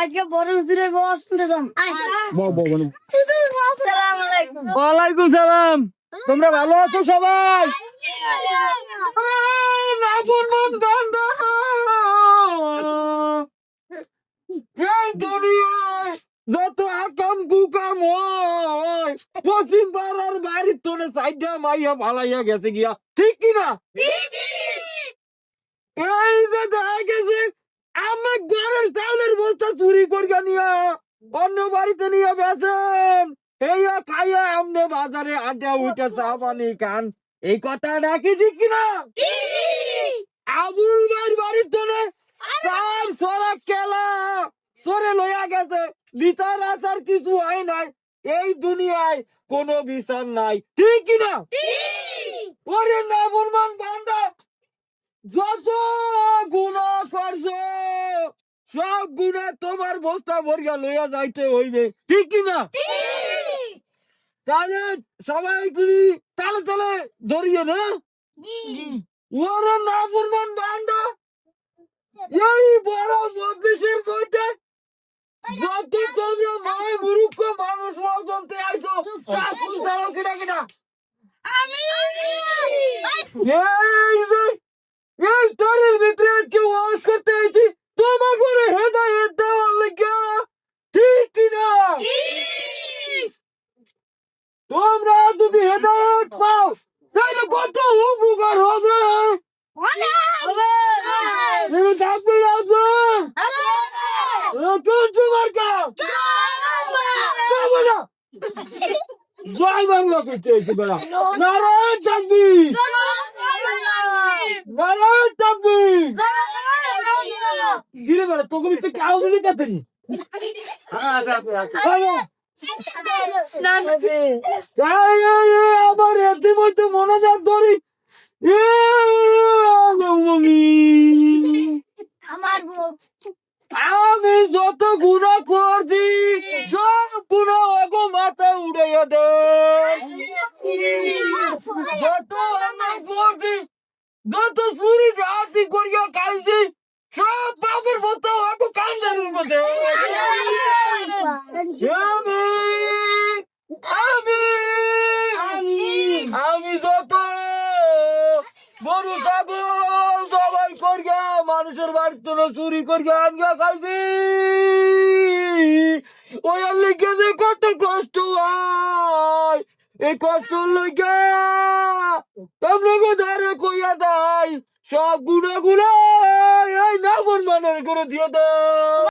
আজকে বড় হুজুরে বস দিতাম আসসালামু ওয়ালাইকুম সালাম তোমরা ভালো আছো সবাই যত আকাম কুকাম হয় পশ্চিম পাড়ার বাড়ির তোনে সাইডা মাইয়া ভালাইয়া গেছে গিয়া ঠিক কিনা এই যে দেখা গেছে আমার ঘরের চাউলের বস্তা চুরি করিয়া নিয়া অন্য বাড়িতে নিয়ে বেছেন এই খাইয়া আমনে বাজারে আড্ডা উঠে চা পানি খান। এই কথা নাকি ঠিক কিনা? আবুল ভাইয়ের বাড়ির তোনে তার সরা কেলা সরে লইয়া গেছে। বিচার আচার কিছু হয় নাই। এই দুনিয়ায় কোনো বিচার নাই। ঠিক কিনা? ওরে না বলমান বান্দা যত গুণা করছ সব গুণা তোমার বস্তা ভরিয়া লইয়া যাইতে হইবে। ঠিক কিনা তাহলে সবাই তুমি তালে তালে ধরিয়ে না? ওরে না বলমান বান্দা এই বড় মধ্যেশের মধ্যে যত তোমরা মায় মুরুক্ষ মানুষ মজনতে আইছো তাকুল তারো কিনা কিনা। এই যে এই তারের ভিতরে কেউ আওয়াজ করতে আইছি করে হেদায়েত দেওয়ার লেগে ঠিক। কিনা তোমরা যদি হেদায়েত পাও তাহলে কত উপকার হবে? জয় বাংলা করতে বেড়া। নারায়ণ থাকবি। নারায়ণ থাকবি। গিরে বেড়া তোকে মিশতে কাউ মিলে নি আমার এতে মধ্যে ধরি মমি। আমার বউ আমি যত গুণা করছি সব গুণা অগো মাথা উড়াইয়া দে যত আমি করছি যত চুরি করিয়া খাইছি সব বাপের মতো অগো কান্দার মধ্যে আমি আমি আমি যত গরু ছাগল সবাই করিয়া মানুষের বাড়ির তো চুরি করিয়া আনগা খাইছি। ওই লিখে যে কত কষ্ট হয়। এই কষ্ট লিখে তোমরা ধারে কইয়া দেয় সব গুণা গুণা এই না মন মানের করে দিয়ে দেয়